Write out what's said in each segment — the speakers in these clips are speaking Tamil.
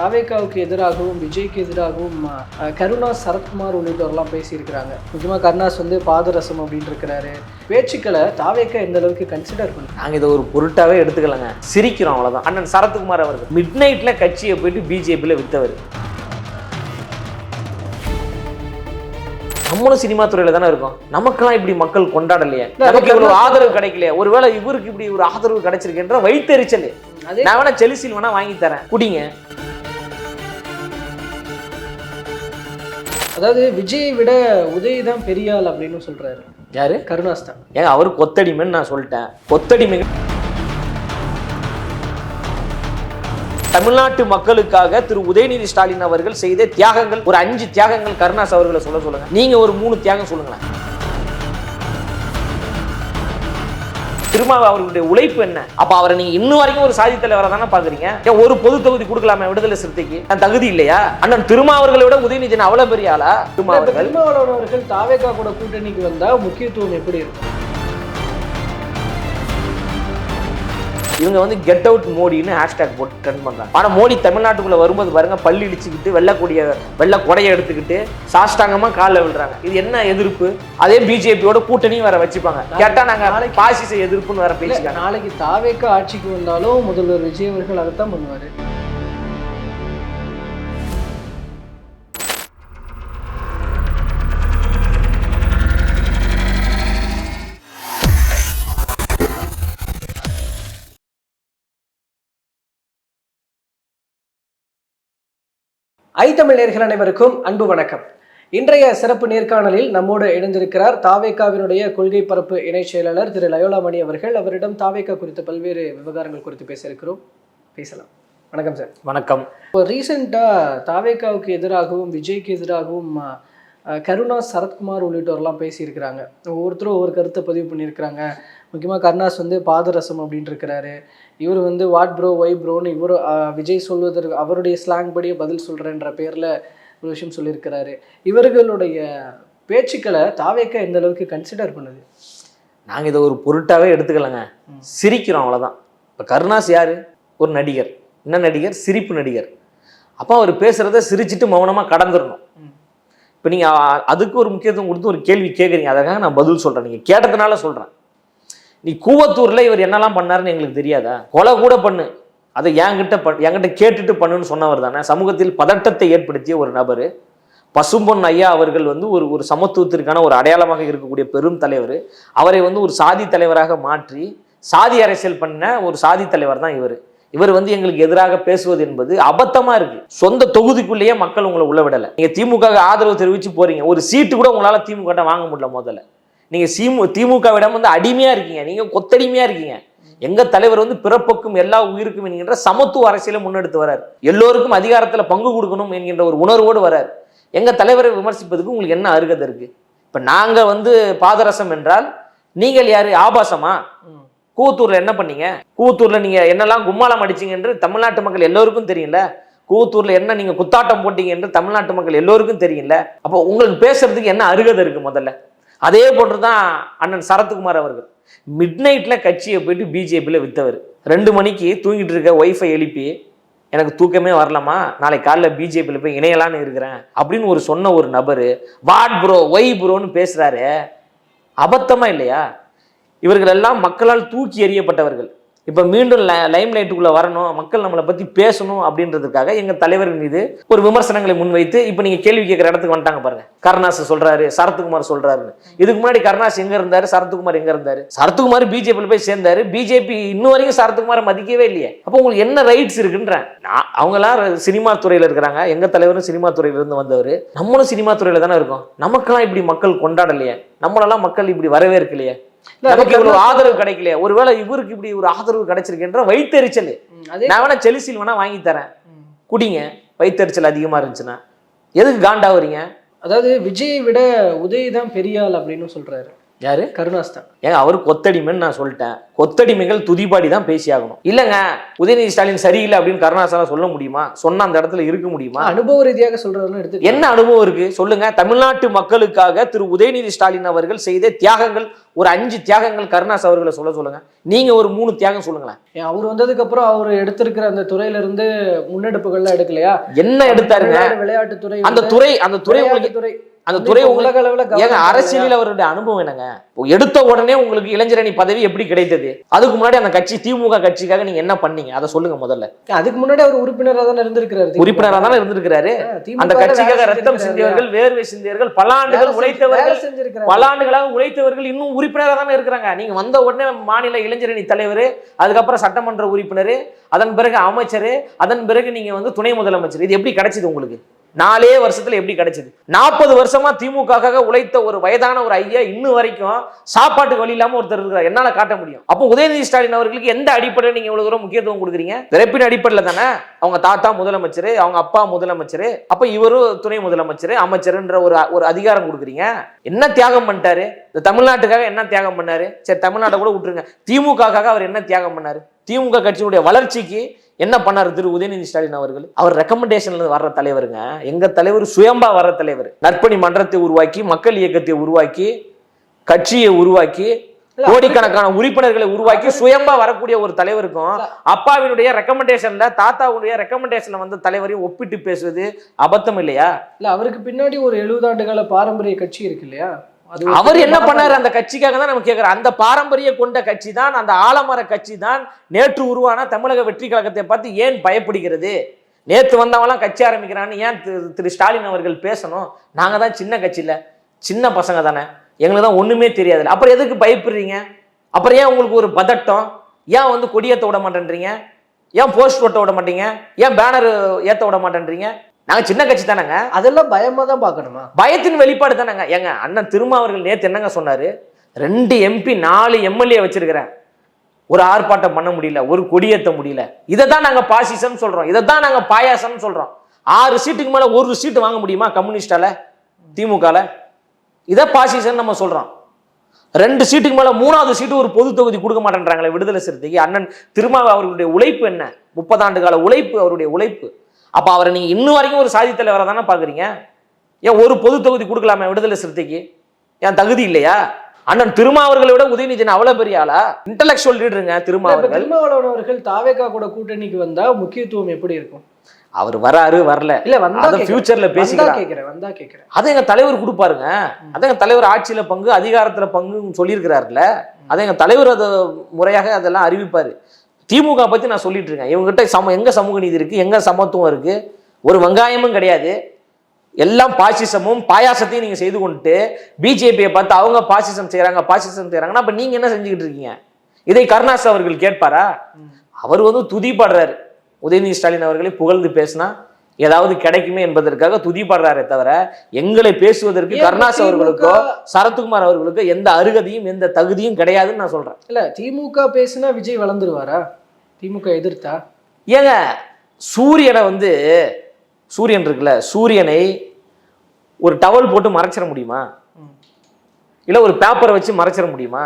தாவேக்காவுக்கு எதிராகவும் விஜய்க்கு எதிராகவும் கருணா சரத்குமார் உள்ளிட்டவரெல்லாம் பேசியிருக்கிறாங்க. முக்கியமாக கருணாஸ் வந்து பாதரசம் அப்படின்னு இருக்கிறாரு பேச்சுக்களை தாவேக்கா எந்த அளவுக்கு கன்சிடர் பண்ணுறாங்க நாங்கள் இதை ஒரு பொருட்டாவே எடுத்துக்கலங்க. சிரிக்கிறோம் அவ்வளோதான் அண்ணன் சரத்குமார் அவர்கள். மிட் நைட்ல கட்சியை போயிட்டு பிஜேபியில் வித்தவர். நம்மளும் சினிமா துறையில தானே இருக்கோம். நமக்கெல்லாம் இப்படி மக்கள் கொண்டாடலையே. நமக்கு இவ்வளவு ஆதரவு கிடைக்கலையே. ஒருவேளை இவருக்கு இப்படி ஒரு ஆதரவு கிடைச்சிருக்குன்ற வைத்தெரிச்சல் நான் வேணா செல்சியில் வேணா வாங்கி தரேன். குடிங்க. அதாவது விஜயை விட உதய் தான் பெரிய ஆள் அப்படின்னு சொல்றாரு. யாரு? கருணாஸ் தான். ஏங்க அவர் கொத்தடிமைன்னு நான் சொல்லிட்டேன். கொத்தடிமை. தமிழ்நாட்டு மக்களுக்காக திரு உதயநிதி ஸ்டாலின் அவர்கள் செய்த தியாகங்கள் ஒரு அஞ்சு தியாகங்கள் கருணாஸ் அவர்களை சொல்ல சொல்லுங்க. நீங்க ஒரு மூணு தியாகம் சொல்லுங்களேன். திரும்ப அவர்களுடைய உழைப்பு என்ன? அப்ப அவரை நீங்க இன்னும் வரைக்கும் ஒரு சாதி தலைவரை தானே பாக்குறீங்க? ஏன் ஒரு பொது தொகுதி கொடுக்கலாமே விடுதலை சிறுத்தைக்கு? தகுதி இல்லையா? அண்ணன் திருமாவர்களை விட உதயநிதி அவ்வளவு பெரிய ஆளா? திருமாவர்கள் பெருமாவளவன் அவர்கள் தாவேக்கா கூட கூட்டணிக்கு வந்தா முக்கியத்துவம் எப்படி இருக்கும்? இவங்க வந்து கெட் அவுட் மோடின்னு ஹேஷ்டேக் போட்டு ட்ரெண்ட் பண்றாங்க. ஆனா மோடி தமிழ்நாட்டுக்குள்ள வரும்போது பாருங்க பள்ளி இடிச்சுக்கிட்டு வெள்ளக்கூடிய வெள்ள கொடையை எடுத்துக்கிட்டு சாஷ்டாங்கமா காலில் விழுறாங்க. இது என்ன எதிர்ப்பு? அதே பிஜேபியோட கூட்டணியும் வேற வச்சுப்பாங்க. கேட்டா நாங்க நாளைக்கு- பாசிச எதிர்ப்புன்னு வேற இல்ல, பேசிக்காங்க நாளைக்கு தாவேக்கா ஆட்சிக்கு வந்தாலும் முதல்வர் விஜய் அவர்கள் அதைத்தான் பண்ணுவாரு. ஐ தமிழ் நேர்கள் அனைவருக்கும் அன்பு வணக்கம். இன்றைய சிறப்பு நேர்காணலில் நம்மோடு இணைந்திருக்கிறார் தாவேக்காவினுடைய கொள்கை பரப்பு இணைச் செயலாளர் திரு லயோலாமணி அவர்கள். அவரிடம் தாவேக்கா குறித்த பல்வேறு விவகாரங்கள் குறித்து பேச இருக்கிறோம். பேசலாம். வணக்கம் சார். வணக்கம். இப்போ ரீசெண்டாக தாவேக்காவுக்கு எதிராகவும் விஜய்க்கு எதிராகவும் கருணா சரத்குமார் உள்ளிட்டவரெல்லாம் பேசியிருக்கிறாங்க. ஒவ்வொருத்தரும் ஒவ்வொரு கருத்தை பதிவு பண்ணியிருக்கிறாங்க. முக்கியமாக கருணாஸ் வந்து பாதரசம் அப்படின்னு இருக்கிறாரு இவர் வந்து வாட் ப்ரோ ஒய் ப்ரோன்னு இவர் விஜய் சொல்வதற்கு அவருடைய ஸ்லாங் படியே பதில் சொல்கிறேன்ற பேரில் ஒரு விஷயம் சொல்லியிருக்கிறாரு. இவர்களுடைய பேச்சுக்களை தாவேக்கா எந்த அளவுக்கு கன்சிடர் பண்ணுது? நாங்க இதை ஒரு பொருட்டாவே எடுத்துக்கலங்க. சிரிக்கிறோம் அவ்வளவுதான். இப்ப கருணாஸ் யாரு? ஒரு நடிகர். என்ன நடிகர்? சிரிப்பு நடிகர். அப்போ அவர் பேசுறத சிரிச்சிட்டு மௌனமா கடந்துடணும். இப்போ நீங்க அ- அதுக்கு ஒரு முக்கியத்துவம் கொடுத்து ஒரு கேள்வி கேட்குறீங்க அதுக்காக நான் பதில் சொல்றேன். நீங்க கேட்டதுனால சொல்றேன். நீ கூவத்தூரில் இவர் என்னெல்லாம் பண்ணாருன்னு எங்களுக்கு தெரியாதா? கொலை கூட பண்ணு. அதை என்கிட்ட பண் என்கிட்ட கேட்டுட்டு பண்ணுன்னு சொன்னவர் தானே. சமூகத்தில் பதட்டத்தை ஏற்படுத்திய ஒரு நபர். பசும்பொன் ஐயா அவர்கள் வந்து ஒரு ஒரு சமத்துவத்திற்கான ஒரு அடையாளமாக இருக்கக்கூடிய பெரும் தலைவர். அவரை வந்து ஒரு சாதி தலைவராக மாற்றி சாதி அரசியல் பண்ண ஒரு சாதி தலைவர் தான் இவர். இவர் வந்து எங்களுக்கு எதிராக பேசுவது என்பது அபத்தமா இருக்கு. சொந்த தொகுதிக்குள்ளேயே மக்கள் உங்களை உள்ள விடலை. நீங்க திமுக ஆதரவு தெரிவிச்சு போறீங்க. ஒரு சீட்டு கூட உங்களால திமுக வாங்க முடியல முதல்ல. நீங்க சீமு திமுகவிடம் வந்து அடிமையா இருக்கீங்க. நீங்க கொத்தடிமையா இருக்கீங்க. எங்க தலைவர் வந்து பிறப்புக்கும் எல்லா உயிருக்கும் என்கின்ற சமத்துவ அரசியலை முன்னெடுத்து வரார். எல்லோருக்கும் அதிகாரத்துல பங்கு கொடுக்கணும் என்கின்ற ஒரு உணர்வோடு வரார். எங்க தலைவரை விமர்சிப்பதுக்கு உங்களுக்கு என்ன அருகதை இருக்கு? இப்ப நாங்க வந்து பாதரசம் என்றால் நீங்கள் யாரு? ஆபாசமா? ம். கூவத்தூர்ல என்ன பண்ணீங்க? கூவத்தூர்ல நீங்க என்னெல்லாம் கும்மாளம் அடிச்சீங்க என்று தமிழ்நாட்டு மக்கள் எல்லோருக்கும் தெரியும்ல? கூவத்தூர்ல என்ன நீங்க குத்தாட்டம் போட்டீங்க என்று தமிழ்நாட்டு மக்கள் எல்லோருக்கும் தெரியும்ல? அப்போ உங்களுக்கு பேசுறதுக்கு என்ன அருகதை இருக்கு முதல்ல? அதே போன்றுதான் அண்ணன் சரத்குமார் அவர்கள். மிட் நைட்டில் கட்சியை போயிட்டு பிஜேபியில் வித்தவர். ரெண்டு மணிக்கு தூங்கிட்டு இருக்க ஒய்ஃபை எழுப்பி எனக்கு தூக்கமே வரலாமா நாளை காலைல பிஜேபியில் போய் இணையலான்னு இருக்கிறேன். அப்படின்னு ஒரு சொன்ன ஒரு நபர் வாட் ப்ரோ? ஒய் ப்ரோன்னு பேசுகிறாரு அபத்தமாக இல்லையா? இவர்கள் எல்லாம் மக்களால் தூக்கி எறியப்பட்டவர்கள். இப்போ மீண்டும் லைம் லைட்டுக்குள்ளே வரணும் மக்கள் நம்மளை பற்றி பேசணும் அப்படின்றதுக்காக எங்கள் தலைவர் மீது ஒரு விமர்சனங்களை முன்வைத்து இப்போ நீங்கள் கேள்வி கேட்குற இடத்துக்கு வந்துட்டாங்க பாருங்க. கருணாஸ் சொல்கிறாரு சரத்குமார் சொல்கிறாருன்னு இதுக்கு முன்னாடி கருணாஸ் எங்கே இருந்தார்? சரத்குமார் எங்கே இருந்தாரு? சரத்குமார் பிஜேபியில் போய் சேர்ந்தார். பிஜேபி இன்னும் வரைக்கும் சரத்குமாரை மதிக்கவே இல்லையே. அப்போ உங்களுக்கு என்ன ரைட்ஸ் இருக்குன்றேன். நான் அவங்களாம் சினிமா துறையில் இருக்கிறாங்க. எங்கள் தலைவரும் சினிமா துறையில இருந்து வந்தவர். நம்மளும் சினிமா துறையில் தானே இருக்கோம். நமக்கெல்லாம் இப்படி மக்கள் கொண்டாடலையே. நம்மளெல்லாம் மக்கள் இப்படி வரவேற்கலையே. இல்ல, நமக்கு இவ்வளவு ஆதரவு கிடைக்கலையே. ஒருவேளை இவருக்கு இப்படி ஒரு ஆதரவு கிடைச்சிருக்குன்ற அதே நான் வேணா செல்சியில் வேணா வாங்கி தரேன். குடிங்க. வைத்தெரிச்சல் அதிகமா இருந்துச்சுன்னா. எதுக்கு காண்டாவறீங்க அதாவது விஜயை விட உதய் தான் பெரிய ஆள் அப்படின்னு சொல்றாரு. யாரு? கருணாஸ் தான் ஏங்க அவர் கொத்தடிமைன்னு நான் சொல்லிட்டேன். கொத்தடிமைகள் துதிபாடி தான் பேசி ஆகணும் இல்லைங்க உதயநிதி ஸ்டாலின் சரியில்லை அப்படின்னு கருணாசால சொல்ல முடியுமா? சொன்ன அந்த இடத்துல இருக்க முடியுமா? அனுபவ ரீதியாக சொல்றதுன்னு எடுத்து என்ன அனுபவம் இருக்கு? சொல்லுங்க. தமிழ்நாட்டு மக்களுக்காக திரு உதயநிதி ஸ்டாலின் அவர்கள் செய்த தியாகங்கள் ஒரு அஞ்சு தியாகங்கள் கருணாஸ் அவர்களை சொல்ல சொல்லுங்க. நீங்க ஒரு மூணு தியாகம் சொல்லுங்களேன். அவர் வந்ததுக்கு அப்புறம் அவர் எடுத்திருக்கிற அந்த துறையில இருந்து முன்னெடுப்புகள்லாம் எடுக்கலையா? என்ன எடுத்தாருங்க? விளையாட்டுத்துறை அந்த துறை அந்த துறை உங்களுக்கு விளையாட்டுத்துறை அந்த துறை உலக அளவுல ஏங்க அரசியலில் அவருடைய அனுபவம் என்னங்க? எடுத்த உடனே உங்களுக்கு இளைஞரணி பதவி எப்படி கிடைத்தது? அதுக்கு முன்னாடி அந்த கட்சி திமுக கட்சிக்காக நீங்க என்ன பண்ணீங்க? அதை சொல்லுங்க முதல்ல. அதுக்கு முன்னாடி அவர் உறுப்பினரா தானே இருந்திருக்கிறாரு உறுப்பினரா தானே இருந்திருக்கிறாரு. அந்த கட்சிக்காக ரத்தம் சிந்தியவர்கள் வேர்வை சிந்தியவர்கள் பல ஆண்டுகள் உழைத்தவர்கள் பல ஆண்டுகளாக உழைத்தவர்கள் இன்னும் உறுப்பினராக தானே இருக்கிறாங்க. நீங்க வந்த உடனே மாநில இளைஞரணி தலைவர் அதுக்கப்புறம் சட்டமன்ற உறுப்பினர் அதன் பிறகு அமைச்சர் அதன் பிறகு நீங்க வந்து துணை முதலமைச்சர். இது எப்படி கிடைச்சது உங்களுக்கு? நாலே வருஷத்துல எப்படி கிடைச்சது? நாற்பது வருஷமா திமுகக்காக உழைத்த ஒரு வயதான ஒரு ஐயா இன்னும் வரைக்கும் சாப்பாட்டுக்கு வழி இல்லாம ஒருத்தர் இருக்கிறார். என்னால காட்ட முடியும். அப்போ உதயநிதி ஸ்டாலின் அவர்களுக்கு எந்த அடிப்படையில் நீங்க இவ்வளவு தூரம் முக்கியத்துவம் கொடுக்குறீங்க? பிறப்பின் அடிப்படையில் தானே? அவங்க தாத்தா முதலமைச்சர் அவங்க அப்பா முதலமைச்சர் அப்ப இவரும் துணை முதலமைச்சர் அமைச்சர்ன்ற ஒரு ஒரு அதிகாரம் கொடுக்குறீங்க. என்ன தியாகம் பண்ணிட்டாரு? இந்த தமிழ்நாட்டுக்காக என்ன தியாகம் பண்ணாரு? சரி தமிழ்நாட்டை கூட விட்டுருங்க. திமுகக்காக அவர் என்ன தியாகம் பண்ணாரு? திமுக கட்சியினுடைய வளர்ச்சிக்கு என்ன பண்ணாரு திரு உதயநிதி ஸ்டாலின் அவர்கள்? அவர் ரெக்கமெண்டேஷன்ல வர்ற தலைவருங்க. எங்க தலைவர் சுயம்பா வர்ற தலைவர். நற்பணி மன்றத்தை உருவாக்கி மக்கள் இயக்கத்தை உருவாக்கி கட்சியை உருவாக்கி கோடிக்கணக்கான உறுப்பினர்களை உருவாக்கி சுயம்பா வரக்கூடிய ஒரு தலைவருக்கும் அப்பாவினுடைய ரெக்கமெண்டேஷன்ல தாத்தாவுடைய ரெக்கமெண்டேஷன்ல வந்த தலைவரையும் ஒப்பிட்டு பேசுவது அபத்தம் இல்லையா? இல்ல அவருக்கு பின்னாடி ஒரு எழுபது ஆண்டு கால பாரம்பரிய கட்சி இருக்கு இல்லையா? அவர் என்ன பண்ணாரு? அந்த கட்சிக்காக தான் நம்ம கேட்கிறோம் அந்த பாரம்பரிய கொண்ட கட்சி தான் அந்த ஆலமர கட்சி தான் நேற்று உருவான தமிழக வெற்றி கழகத்தை பார்த்து ஏன் பயப்படுகிறது? நேற்று வந்தவங்களாம் கட்சி ஆரம்பிக்கிறான்னு ஏன் திரு ஸ்டாலின் அவர்கள் பேசணும்? நாங்க தான் சின்ன கட்சி இல்ல. சின்ன பசங்க தானே. எங்களுக்கு தான் ஒண்ணுமே தெரியாதுல்ல. அப்புறம் எதுக்கு பயப்படுறீங்க? அப்புறம் ஏன் உங்களுக்கு ஒரு பதட்டம்? ஏன் வந்து கொடியேத்த விட மாட்டேன்றீங்க? ஏன் போஸ்ட் ஒட்ட விட மாட்டீங்க? ஏன் பேனர் ஏத்த விட மாட்டேன்றீங்க? நாங்க சின்ன கட்சி தானேங்க. அதெல்லாம் பயமா தான் பார்க்கணுமா? பயத்தின் வெளிப்பாடு தானேங்க. ஏங்க அண்ணன் திருமா அவர்கள் நேத்து என்னங்க சொன்னாரு? ரெண்டு எம்பி நாலு எம்எல்ஏ வச்சிருக்கிறேன். ஒரு ஆர்ப்பாட்டம் பண்ண முடியல ஒரு கொடியேத்த முடியல. இதை தான் நாங்க பாசிசம் சொல்றோம். இதை தான் நாங்க பாயாசம் சொல்றோம். ஆறு சீட்டுக்கு மேல ஒரு சீட்டு வாங்க முடியுமா கம்யூனிஸ்டால திமுகல? இதை பாசிசம் நம்ம சொல்றோம். ரெண்டு சீட்டுக்கு மேல மூணாவது சீட்டு ஒரு பொது தொகுதி கொடுக்க மாட்டேன்றாங்களே விடுதலை சிறுத்தைக்கு. அண்ணன் திருமாவை அவர்களுடைய உழைப்பு என்ன? முப்பதாண்டு கால உழைப்பு அவருடைய உழைப்பு. அப்ப அவரை நீங்க இன்னும் வரைக்கும் ஒரு சாதி தலைவரை தானே பாக்குறீங்க? ஏன் ஒரு பொது தொகுதி கொடுக்கலாமே விடுதலை சிறுத்தைக்கு? ஏன் தகுதி இல்லையா? அண்ணன் திருமாவர்களை விட உதயநிதின் அவ்வளவு பெரிய ஆளா? இன்டலெக்சுவல் லீடருங்க திருமாவர்கள் திருமாவளவன் அவர்கள் தாவேகா கூட கூட்டணிக்கு வந்தா முக்கியத்துவம் எப்படி இருக்கும்? அவர் வராரு வரல. இல்ல வந்தா. ஃபியூச்சர்ல பேசிக்கலாம். கேக்குறேன் வந்தா கேக்குறேன். அதை எங்க தலைவர் கொடுப்பாருங்க. அதை எங்க தலைவர் ஆட்சியில பங்கு அதிகாரத்துல பங்குன்னு சொல்லியிருக்கிறாருல அதை எங்க தலைவர் அதை முறையாக அதெல்லாம் அறிவிப்பாரு. திமுக பத்தி நான் சொல்லிட்டு இருக்கேன். இவங்ககிட்ட சம எங்க சமூக நீதி இருக்கு? எங்க சமத்துவம் இருக்கு? ஒரு வெங்காயமும் கிடையாது. எல்லாம் பாசிசமும் பாயாசத்தையும் நீங்க செய்து கொண்டுட்டு பிஜேபியை பார்த்து அவங்க பாசிசம் செய்றாங்க பாசிசம் செய்றாங்கன்னா அப்ப நீங்க என்ன செஞ்சுக்கிட்டு இருக்கீங்க? இதை கருணாஸ் அவர்கள் கேட்பாரா? அவர் வந்து துதி பாடுறாரு உதயநிதி ஸ்டாலின் அவர்களை புகழ்ந்து பேசினா ஏதாவது கிடைக்குமே என்பதற்காக துதி பாடுறாரே தவிர எங்களை பேசுவதற்கு கருணாஸ் அவர்களுக்கோ சரத்குமார் அவர்களுக்கோ எந்த அருகதையும் எந்த தகுதியும் கிடையாதுன்னு நான் சொல்றேன். இல்ல திமுக பேசுனா விஜய் வளர்ந்துருவாரா? திமுக எதிர்த்தா? ஏங்க சூரியனை வந்து சூரியன் இருக்குல்ல சூரியனை ஒரு டவல் போட்டு மறைச்சிட முடியுமா. இல்ல ஒரு பேப்பரை வச்சு மறைச்சிட முடியுமா?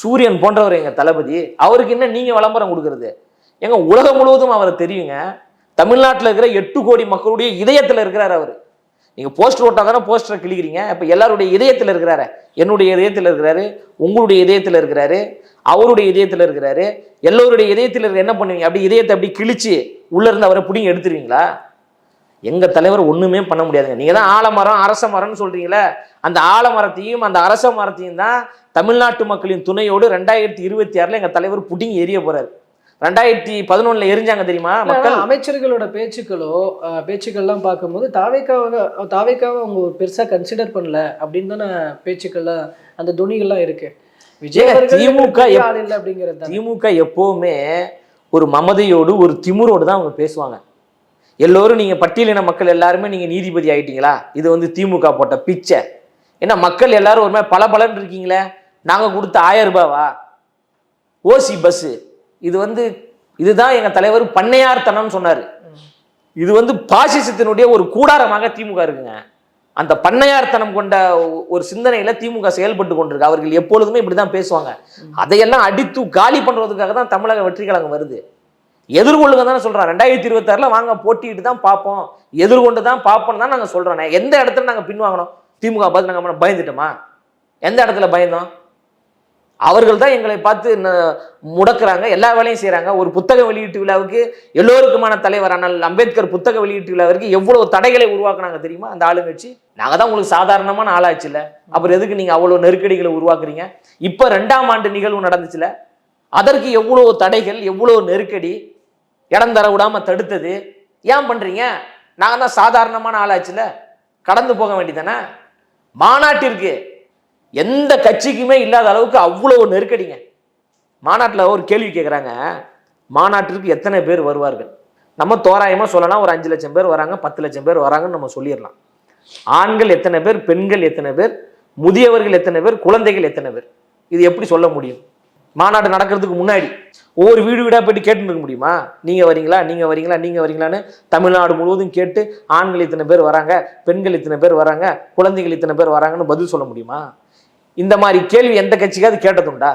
சூரியன் போன்றவர் எங்க தளபதி அவருக்கு என்ன நீங்க விளம்பரம் கொடுக்கறது? எங்க உலகம் முழுவதும் அவரை தெரியுங்க. தமிழ்நாட்டில் இருக்கிற எட்டு கோடி மக்களுடைய இதயத்தில் இருக்கிறார் அவர். நீங்கள் போஸ்டர் ஓட்டால் தானே போஸ்டரை கிழிக்கிறீங்க. இப்போ எல்லாருடைய இதயத்தில் இருக்கிறாரு. என்னுடைய இதயத்தில் இருக்கிறாரு உங்களுடைய இதயத்தில் இருக்கிறாரு அவருடைய இதயத்தில் இருக்கிறாரு. எல்லோருடைய இதயத்தில் இருக்க என்ன பண்ணுவீங்க? அப்படி இதயத்தை அப்படி கிழிச்சு உள்ளேருந்து அவரை பிடிங்கி எடுத்துருவீங்களா? எங்கள் தலைவர் ஒன்றுமே பண்ண முடியாதுங்க. நீங்கள் தான் ஆலமரம் அரச மரம்னு சொல்கிறீங்களே அந்த ஆலமரத்தையும் அந்த அரச மரத்தையும் தான் தமிழ்நாட்டு மக்களின் துணையோடு ரெண்டாயிரத்தி இருபத்தி ஆறில் எங்கள் தலைவர் புடிங்கி எரிய போகிறார் ரெண்டாயிரத்தி பதினொன்னுல எரிஞ்சாங்க தெரியுமா மக்கள்? அமைச்சர்களோட பேச்சுக்களோ பேச்சுக்கள்லாம் பார்க்கும்போது தாவேக்காவை தாவேக்காவை அவங்க ஒரு பெருசா கன்சிடர் பண்ணல அப்படின்னு தானே பேச்சுக்கள்லாம் அந்த துணிகள்லாம் இருக்கு. விஜய் திமுக அப்படிங்கிறது. திமுக எப்பவுமே ஒரு மமதையோடு ஒரு திமிரோடு தான் அவங்க பேசுவாங்க. எல்லோரும் நீங்க பட்டியலின மக்கள் எல்லாருமே நீங்க நீதிபதி ஆயிட்டீங்களா? இது வந்து திமுக போட்ட பிச்சை. ஏன்னா மக்கள் எல்லாரும் ஒரு மாதிரி பல இருக்கீங்களே. நாங்க கொடுத்த ஆயிரம் ரூபாவா? ஓசி பஸ் இது வந்து இதுதான் எங்க தலைவர் பண்ணையார்த்தனம்னு சொன்னார். இது வந்து பாசிசத்தினுடைய ஒரு கூடாரமாக திமுக இருக்குங்க. அந்த பண்ணையார்த்தனம் கொண்ட ஒரு சிந்தனையில திமுக செயல்பட்டு கொண்டிருக்கு. அவர்கள் எப்பொழுதுமே இப்படிதான் பேசுவாங்க. அதையெல்லாம் அடித்து காலி பண்றதுக்காக தான் தமிழக வெற்றி கழகம் வருது. எதிர்கொள்ளுங்க தானே சொல்றோம் ரெண்டாயிரத்தி இருபத்தாறுல வாங்க போட்டிட்டு தான் பார்ப்போம். எதிர்கொண்டு தான் பார்ப்போம் தான் நாங்க சொல்றோம். எந்த இடத்துல நாங்க பின்வாங்கணும்? திமுக பார்த்து நாங்க பயந்துட்டோமா? எந்த இடத்துல பயந்தோம்? அவர்கள் தான் எங்களை பார்த்து முடக்கிறாங்க எல்லா வேலையும் செய்கிறாங்க ஒரு புத்தக வெளியீட்டு விழாவுக்கு எல்லோருக்குமான தலைவர் ஆனால் அம்பேத்கர் புத்தக வெளியீட்டு விழாவிற்கு எவ்வளவு தடைகளை உருவாக்குனாங்க தெரியுமா? அந்த ஆளுங்கட்சி. நாங்கள் தான் உங்களுக்கு சாதாரணமான ஆளாச்சுல அப்புறம் எதுக்கு நீங்கள் அவ்வளோ நெருக்கடிகளை உருவாக்குறீங்க? இப்போ ரெண்டாம் ஆண்டு நிகழ்வு நடந்துச்சுல அதற்கு எவ்வளோ தடைகள் எவ்வளோ நெருக்கடி இடம் தர விடாமல் தடுத்தது? ஏன் பண்ணுறீங்க நாங்கள் தான் சாதாரணமான ஆளாச்சுல கடந்து போக வேண்டியதானே மாநாட்டிற்கு எந்த கட்சிக்குமே இல்லாத அளவுக்கு அவ்வளோ நெருக்கடிங்க. மாநாட்டில் ஒரு கேள்வி கேட்குறாங்க மாநாட்டிற்கு எத்தனை பேர் வருவார்கள்? நம்ம தோராயமாக சொல்லலாம் ஒரு அஞ்சு லட்சம் பேர் வராங்க பத்து லட்சம் பேர் வராங்கன்னு நம்ம சொல்லிடலாம். ஆண்கள் எத்தனை பேர் பெண்கள் எத்தனை பேர் முதியவர்கள் எத்தனை பேர் குழந்தைகள் எத்தனை பேர்? இது எப்படி சொல்ல முடியும்? மாநாடு நடக்கிறதுக்கு முன்னாடி ஒவ்வொரு வீடு வீடாக போயிட்டு கேட்டுன்னு இருக்க முடியுமா? நீங்கள் வரீங்களா நீங்கள் வரீங்களா நீங்கள் வரீங்களான்னு தமிழ்நாடு முழுவதும் கேட்டு ஆண்கள் இத்தனை பேர் வராங்க பெண்கள் இத்தனை பேர் வராங்க குழந்தைகள் இத்தனை பேர் வராங்கன்னு பதில் சொல்ல முடியுமா? இந்த மாதிரி கேள்வி எந்த கட்சிக்காவது கேட்டதுண்டா?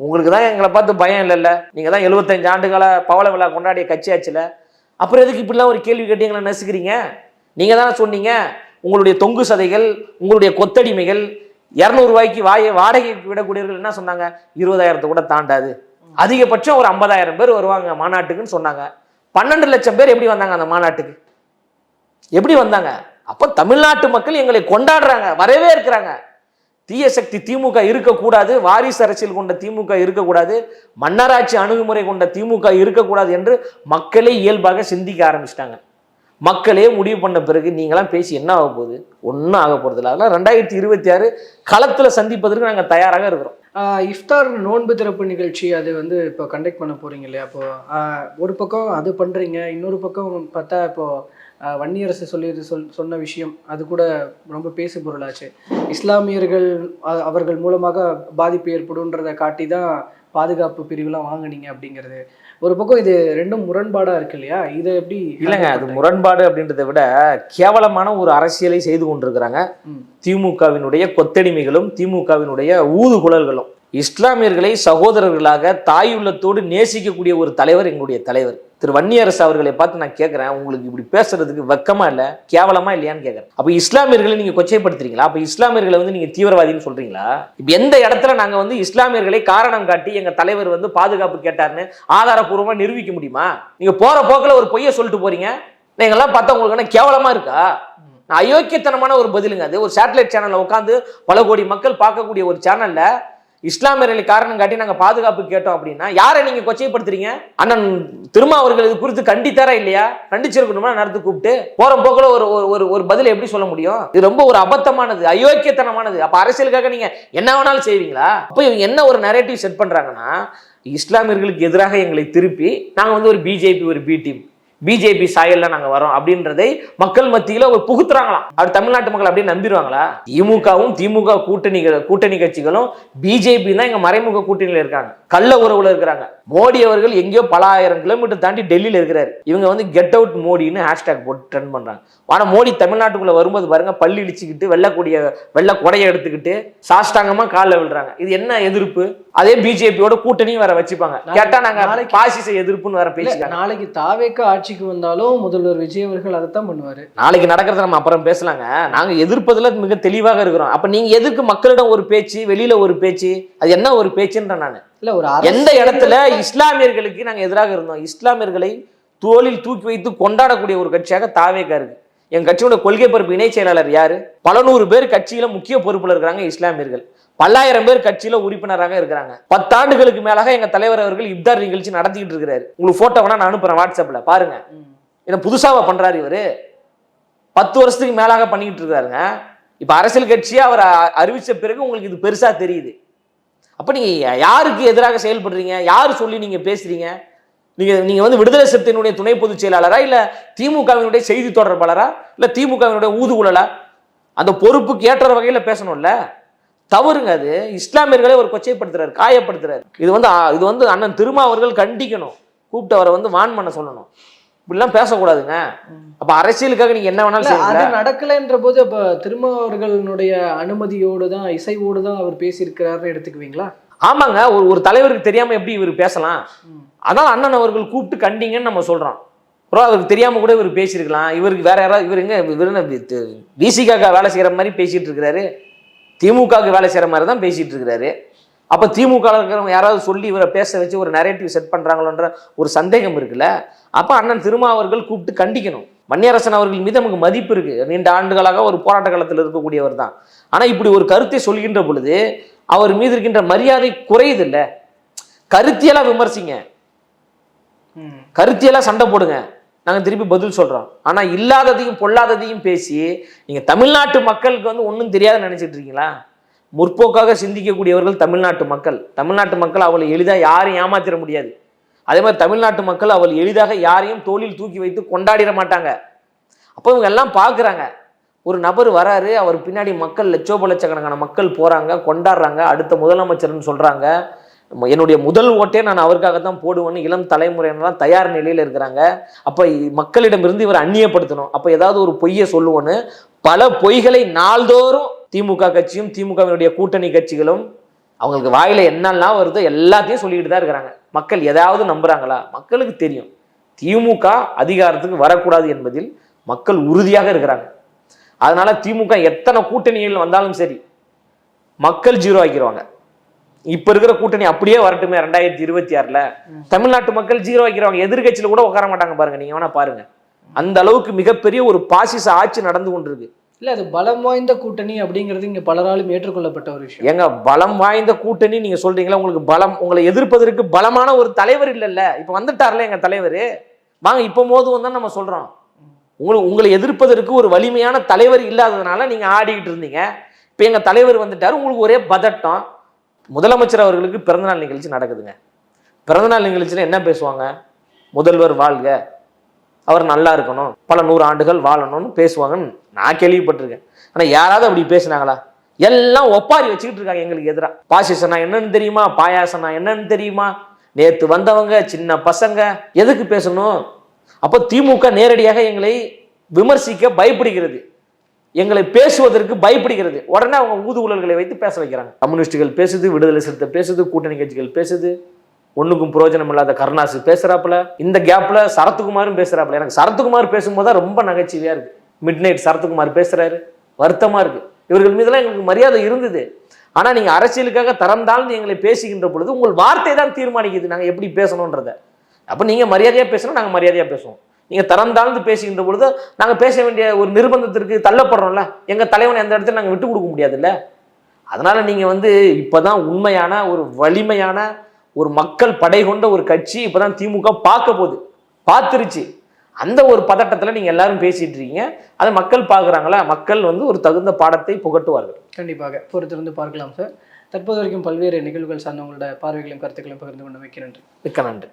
உங்களுக்கு தான் எங்களை பார்த்து பயம் இல்லைல்ல? நீங்கள் தான் எழுபத்தஞ்சு ஆண்டுகால பவள விழா கொண்டாடிய கட்சியாச்சுல அப்புறம் எதுக்கு இப்படிலாம் ஒரு கேள்வி கேட்டீங்களா நெசுக்கிறீங்க நசுக்கிறீங்க? நீங்கள் தானே சொன்னீங்க உங்களுடைய தொங்கு சதைகள் உங்களுடைய கொத்தடிமைகள் இரநூறுவாய்க்கு வாயை வாடகைக்கு விடக்கூடியவர்கள் என்ன சொன்னாங்க? இருபதாயிரத்தை கூட தாண்டாது. அதிகபட்சம் ஒரு ஐம்பதாயிரம் பேர் வருவாங்க மாநாட்டுக்குன்னு சொன்னாங்க. பன்னெண்டு லட்சம் பேர் எப்படி வந்தாங்க அந்த மாநாட்டுக்கு? எப்படி வந்தாங்க? அப்போ தமிழ்நாட்டு மக்கள் எங்களை கொண்டாடுறாங்க வரவே இருக்கிறாங்க. தீய சக்தி திமுக இருக்கக்கூடாது வாரிசு அரசியல் கொண்ட திமுக இருக்கக்கூடாது மன்னராட்சி அணுகுமுறை கொண்ட திமுக இருக்கக்கூடாது என்று மக்களே இயல்பாக சிந்திக்க ஆரம்பிச்சிட்டாங்க. மக்களே முடிவு பண்ண பிறகு நீங்களாம் பேசி என்ன ஆக போகுது? ஒன்றும் ஆக போகிறதில்ல அதெல்லாம் ரெண்டாயிரத்தி இருபத்தி ஆறு களத்தில் சந்திப்பதற்கு நாங்கள் தயாராக இருக்கிறோம். இஃப்தார் நோன்பு திறப்பு நிகழ்ச்சி அது வந்து இப்போ கண்டக்ட் பண்ண போகிறீங்க இல்லையா? அப்போது ஒரு பக்கம் அது பண்ணுறீங்க இன்னொரு பக்கம் பார்த்தா இப்போது வன்னியரசு சொல்லி சொல் சொன்ன விஷயம் அது கூட ரொம்ப பேசு பொருளாச்சு. இஸ்லாமியர்கள் அவர்கள் மூலமாக பாதிப்பு ஏற்படும்ன்றதை காட்டி தான் பாதுகாப்பு பிரிவுலாம் வாங்குனீங்க அப்படிங்கிறது. ஒரு பக்கம் இது ரெண்டும் முரண்பாடா இருக்கு இல்லையா? இதை எப்படி இல்லைங்க அது முரண்பாடு அப்படின்றத விட கேவலமான ஒரு அரசியலை செய்து கொண்டிருக்கிறாங்க. திமுகவினுடைய கொத்தடிமைகளும் திமுகவினுடைய ஊதுகுழல்களும். இஸ்லாமியர்களை சகோதரர்களாக தாயுள்ளத்தோடு நேசிக்கக்கூடிய ஒரு தலைவர் எங்களுடைய தலைவர். திரு வன்னியரசு அவர்களை பார்த்து நான் கேட்குறேன் உங்களுக்கு இப்படி பேசுறதுக்கு வெக்கமா இல்லை கேவலமா இல்லையான்னு கேட்குறேன் அப்போ இஸ்லாமியர்களை நீங்க கொச்சைப்படுத்துறீங்களா? அப்போ இஸ்லாமியர்களை வந்து நீங்க தீவிரவாதின்னு சொல்றீங்களா? இப்போ எந்த இடத்துல நாங்கள் வந்து இஸ்லாமியர்களை காரணம் காட்டி எங்க தலைவர் வந்து பாதுகாப்பு கேட்டாருன்னு ஆதாரபூர்வமாக நிரூபிக்க முடியுமா? நீங்க போற போக்கில் ஒரு பொய்யை சொல்லிட்டு போறீங்க. நீங்கள்லாம் பார்த்தா உங்களுக்கு என்ன கேவலமா இருக்கா? நான் அயோக்கியத்தனமான ஒரு பதிலுங்க. அது ஒரு சேட்டலைட் சேனலில் உட்காந்து பல கோடி மக்கள் பார்க்கக்கூடிய ஒரு சேனலில் இஸ்லாமியர்களை காரணம் காட்டி நாங்கள் பாதுகாப்பு கேட்டோம் அப்படின்னா யாரை நீங்க கொச்சைப்படுத்துறீங்க? அண்ணன் திருமா அவர்கள் இது குறித்து கண்டித்தாரா இல்லையா? கண்டிச்சிருக்கணுமா நடத்து கூப்பிட்டு போற போக்கில் ஒரு ஒரு- ஒரு ஒரு பதில் எப்படி சொல்ல முடியும்? இது ரொம்ப ஒரு அபத்தமானது அயோக்கியத்தனமானது. அப்ப அரசியலுக்காக நீங்க என்ன வேணாலும் செய்வீங்களா? அப்போ இவங்க என்ன ஒரு நரேட்டிவ் செட் பண்றாங்கன்னா இஸ்லாமியர்களுக்கு எதிராக எங்களை திருப்பி நாங்கள் வந்து ஒரு பிஜேபி ஒரு பி டீம் பிஜேபி சாயல்ல நாங்க வரோம் அப்படின்றதை மக்கள் மத்தியில ஒரு புகுத்துறாங்களாம். அது தமிழ்நாட்டு மக்கள் அப்படியே நம்பிடுவாங்களா? திமுகவும் திமுக கூட்டணி கூட்டணி கட்சிகளும் பிஜேபி தான் எங்க மறைமுக கூட்டணியில இருக்காங்க. கள்ள உறவுல இருக்கிறாங்க. மோடி அவர்கள் எங்கேயோ பல ஆயிரம் கிலோமீட்டர் தாண்டி டெல்லியில இருக்கிறாரு. இவங்க வந்து கெட் அவுட் மோடின்னு ஹேஷ்டேக் போட்டு ட்ரெண்ட் பண்றாங்க. ஆனா மோடி தமிழ்நாட்டுக்குள்ள வரும்போது பாருங்க பள்ளி இடிச்சுக்கிட்டு வெள்ளக்கூடிய வெள்ள கொடையை எடுத்துக்கிட்டு சாஷ்டாங்கமா காலில் விழுறாங்க. இது என்ன எதிர்ப்பு? அதே பிஜேபியோட கூட்டணியும் வேற வச்சுப்பாங்க. கேட்டா நாங்க நாளைக்கு- பாசிச எதிர்ப்புன்னு வேற பேசிக்காங்க நாளைக்கு தாவேக்க ஆட்சிக்கு வந்தாலும் முதல்வர் விஜய் அவர்கள் அதைத்தான் பண்ணுவாரு. நாளைக்கு நடக்கிறத நம்ம அப்புறம் பேசலாங்க. நாங்க எதிர்ப்பதுல மிக தெளிவாக இருக்கிறோம். அப்ப நீங்க எதுக்கு மக்களிடம் ஒரு பேச்சு வெளியில ஒரு பேச்சு? அது என்ன ஒரு பேச்சுன்ற நான். இல்ல ஒரு எந்த இடத்துல இஸ்லாமியர்களுக்கு நாங்க எதிராக இருந்தோம்? இஸ்லாமியர்களை தோளில் தூக்கி வைத்து கொண்டாடக்கூடிய ஒரு கட்சியாக தாவேக்கா இருக்கு. என் கட்சியோட கொள்கை பொறுப்பு இணை செயலாளர் யாரு? பல நூறு பேர் கட்சியில முக்கிய பொறுப்புல இருக்கிறாங்க இஸ்லாமியர்கள். பல்லாயிரம் பேர் கட்சியில உறுப்பினராக இருக்கிறாங்க. பத்தாண்டுகளுக்கு மேலாக எங்க தலைவர் அவர்கள் இப்தார் நிகழ்ச்சி நடத்திக்கிட்டு இருக்கிறாரு. உங்களுக்கு போட்டோ வேணா நான் அனுப்புறேன் வாட்ஸ்அப்ல பாருங்க. இதை புதுசாவா பண்றாரு இவரு. பத்து வருஷத்துக்கு மேலாக பண்ணிக்கிட்டு இருக்காருங்க. இப்ப அரசியல் கட்சியை அவர் அறிவிச்ச பிறகு உங்களுக்கு இது பெருசா தெரியுது. அப்போ நீங்கள் யாருக்கு எதிராக செயல்படுறீங்க? யார் சொல்லி நீங்கள் பேசுகிறீங்க நீங்கள் நீங்கள் வந்து விடுதலை சிறுத்தையினுடைய துணை பொதுச் செயலாளரா இல்லை திமுகவினுடைய செய்தி தொடர்பாளரா? இல்லை திமுகவினுடைய ஊதுகுழலா? அந்த பொறுப்புக்கு ஏற்ற வகையில் பேசணும்ல. தவறுங்க அது. இஸ்லாமியர்களே ஒரு கொச்சைப்படுத்துறாரு காயப்படுத்துறாரு. இது வந்து இது வந்து அண்ணன் திருமா அவர்கள் கண்டிக்கணும். கூப்பிட்டு அவரை வந்து வான் பண்ண சொல்லணும். இப்படிலாம் பேசக்கூடாதுங்க. அப்ப அரசியலுக்காக நீங்க என்ன வேணாலும் அது நடக்கலைன்ற போது அப்ப திரும்ப அவர்களுடைய அனுமதியோடு தான் இசைவோடு தான் அவர் பேசியிருக்கிறாருன்னு எடுத்துக்குவீங்களா? ஆமாங்க. ஒரு ஒரு தலைவருக்கு தெரியாம எப்படி இவர் பேசலாம். அதான் அண்ணன் அவர்கள் கூப்பிட்டு கண்டிங்கன்னு நம்ம சொல்றோம். ப்ரோ அவருக்கு தெரியாம கூட இவர் பேசியிருக்கலாம். இவருக்கு வேற யாராவது இவர் எங்க இவர் விசிகாக வேலை செய்யற மாதிரி பேசிட்டு இருக்கிறாரு. திமுகவுக்கு வேலை செய்யற மாதிரி தான் பேசிட்டு இருக்கிறாரு. அப்ப திமுக இருக்கிறவங்க யாராவது சொல்லி இவரை பேச வச்சு ஒரு நரேட்டிவ் செட் பண்றாங்களோன்ற ஒரு சந்தேகம் இருக்குல்ல? அப்ப அண்ணன் திருமாவர்கள் கூப்பிட்டு கண்டிக்கணும். மன்னியரசன் அவர்கள் மீது நமக்கு மதிப்பு இருக்கு. நீண்ட ஆண்டுகளாக ஒரு போராட்ட காலத்தில் இருக்கக்கூடியவர் தான். ஆனா இப்படி ஒரு கருத்தை சொல்கின்ற பொழுது அவர் மீது இருக்கின்ற மரியாதை குறையுது இல்ல? கருத்தியலா விமர்சிங்க. ம். கருத்தியலா சண்டை போடுங்க. நாங்க திருப்பி பதில் சொல்றோம். ஆனா இல்லாததையும் பொல்லாததையும் பேசி நீங்க தமிழ்நாட்டு மக்களுக்கு வந்து ஒன்றும் தெரியாதுன்னு நினைச்சிட்டு இருக்கீங்களா? முற்போக்காக சிந்திக்கக்கூடியவர்கள் தமிழ்நாட்டு மக்கள். தமிழ்நாட்டு மக்கள் அவளை எளிதாக யாரையும் ஏமாத்திட முடியாது. அதே மாதிரி தமிழ்நாட்டு மக்கள் அவள் எளிதாக யாரையும் தோளில் தூக்கி வைத்து கொண்டாடிட மாட்டாங்க. அப்போ இவங்க எல்லாம் பார்க்குறாங்க ஒரு நபர் வராரு அவர் பின்னாடி மக்கள் லட்சோப லட்சக்கணக்கான மக்கள் போகிறாங்க கொண்டாடுறாங்க அடுத்த முதலமைச்சர்னு சொல்கிறாங்க என்னுடைய முதல் ஓட்டே நான் அவருக்காக தான் போடுவேன்னு இளம் தலைமுறையினர்லாம் தயார் நிலையில் இருக்கிறாங்க. அப்போ மக்களிடமிருந்து இவர் அந்நியப்படுத்தணும். அப்போ ஏதாவது ஒரு பொய்யை சொல்லுவோன்னு பல பொய்களை நாள்தோறும் திமுக கட்சியும் திமுகவினுடைய கூட்டணி கட்சிகளும் அவங்களுக்கு வாயில என்னெல்லாம் வருதோ எல்லாத்தையும் சொல்லிக்கிட்டு தான் இருக்கிறாங்க. மக்கள் எதாவது நம்புறாங்களா? மக்களுக்கு தெரியும். திமுக அதிகாரத்துக்கு வரக்கூடாது என்பதில் மக்கள் உறுதியாக இருக்கிறாங்க. அதனால திமுக எத்தனை கூட்டணிகள் வந்தாலும் சரி மக்கள் ஜீரோ ஆக்கிடுவாங்க இப்ப இருக்கிற கூட்டணி அப்படியே வரட்டுமே ரெண்டாயிரத்தி இருபத்தி ஆறுல. தமிழ்நாட்டு மக்கள் ஜீரோ ஆக்கிடுவாங்க எதிர்கட்சியில கூட உட்கார மாட்டாங்க பாருங்க. நீங்க வேணா பாருங்க. அந்த அளவுக்கு மிகப்பெரிய ஒரு பாசிச ஆட்சி நடந்து கொண்டிருக்கு. இல்ல அது பலம் வாய்ந்த கூட்டணி அப்படிங்கிறது இங்க பலராலும் ஏற்றுக்கொள்ளப்பட்ட ஒரு விஷயம். ஏங்க பலம் வாய்ந்த கூட்டணி நீங்க சொல்றீங்களா? உங்களுக்கு பலம் உங்களை எதிர்ப்பதற்கு பலமான ஒரு தலைவர் இல்லைல்ல. இப்ப வந்துட்டார்ல எங்க தலைவர்? வாங்க இப்ப மோதுவோம் தான் நம்ம சொல்றோம். உங்களுக்கு உங்களை எதிர்ப்பதற்கு ஒரு வலிமையான தலைவர் இல்லாததுனால நீங்க ஆடிக்கிட்டு இருந்தீங்க. இப்ப எங்க தலைவர் வந்துட்டாரு உங்களுக்கு ஒரே பதட்டம். முதலமைச்சர் அவர்களுக்கு பிறந்தநாள் நிகழ்ச்சி நடக்குதுங்க. பிறந்தநாள் நிகழ்ச்சியில் என்ன பேசுவாங்க? முதல்வர் வாழ்க. அவர் நல்லா இருக்கணும் பல நூறு ஆண்டுகள் வாழணும்னு பேசுவாங்கன்னு நான் கேள்விப்பட்டிருக்கேன். ஆனால் யாராவது அப்படி பேசுனாங்களா? எல்லாம் ஒப்பாரி வச்சுக்கிட்டு இருக்காங்க எங்களுக்கு எதிராக பாசிசனா என்னன்னு தெரியுமா? பாயாசனா என்னன்னு தெரியுமா? நேற்று வந்தவங்க சின்ன பசங்க எதுக்கு பேசணும்? அப்போ திமுக நேரடியாக எங்களை விமர்சிக்க பயப்படுகிறது. எங்களை பேசுவதற்கு பயப்படுகிறது. உடனே அவங்க ஊதுகுழல்களை வைத்து பேச வைக்கிறாங்க. கம்யூனிஸ்டுகள் பேசுது விடுதலை சிறுத்தை பேசுது கூட்டணி கட்சிகள் பேசுது. ஒண்ணுக்கும் பிரயோஜனம் இல்லாத கருணாசு பேசுறாப்புல. இந்த கேப்ல சரத்குமாரும் பேசுறாப்புல. எனக்கு சரத்குமார் பேசும்போது தான் ரொம்ப நகைச்சுவையா இருக்கு. மிட் நைட் சரத்குமார் பேசுறாரு. வருத்தமா இருக்கு. இவர்கள் மீதெல்லாம் எங்களுக்கு மரியாதை இருந்தது. ஆனா நீங்க அரசியலுக்காக தரம் தாழ்ந்து எங்களை பேசுகின்ற பொழுது உங்கள் வார்த்தை தான் தீர்மானிக்குது. நாங்க எப்படி பேசணுன்றத அப்ப நீங்க மரியாதையா பேசணும் நாங்க மரியாதையா பேசுவோம். நீங்க தரம் தாழ்ந்து பேசுகின்ற பொழுது நாங்க பேச வேண்டிய ஒரு நிர்பந்தத்திற்கு தள்ளப்படுறோம்ல. எங்க தலைவனை எந்த இடத்துல நாங்க விட்டு கொடுக்க முடியாதுல்ல. அதனால நீங்க வந்து இப்பதான் உண்மையான ஒரு வலிமையான ஒரு மக்கள் படை கொண்ட ஒரு கட்சி இப்பதான் திமுக பார்க்க போகுது. பார்த்துருச்சு. அந்த ஒரு பதட்டத்துல நீங்க எல்லாரும் பேசிட்டு இருக்கீங்க. அதை மக்கள் பார்க்குறாங்களா? மக்கள் வந்து ஒரு தகுந்த பாடத்தை புகட்டுவார்கள். கண்டிப்பாக. பொறுத்திருந்து பார்க்கலாம் சார் தற்போது வரைக்கும் பல்வேறு நிகழ்வுகள் சார்ந்த உங்களோட பார்வைகளையும் கருத்துக்களையும் பகிர்ந்து கொண்டு வைக்க நன்றி. மிக்க நன்றி.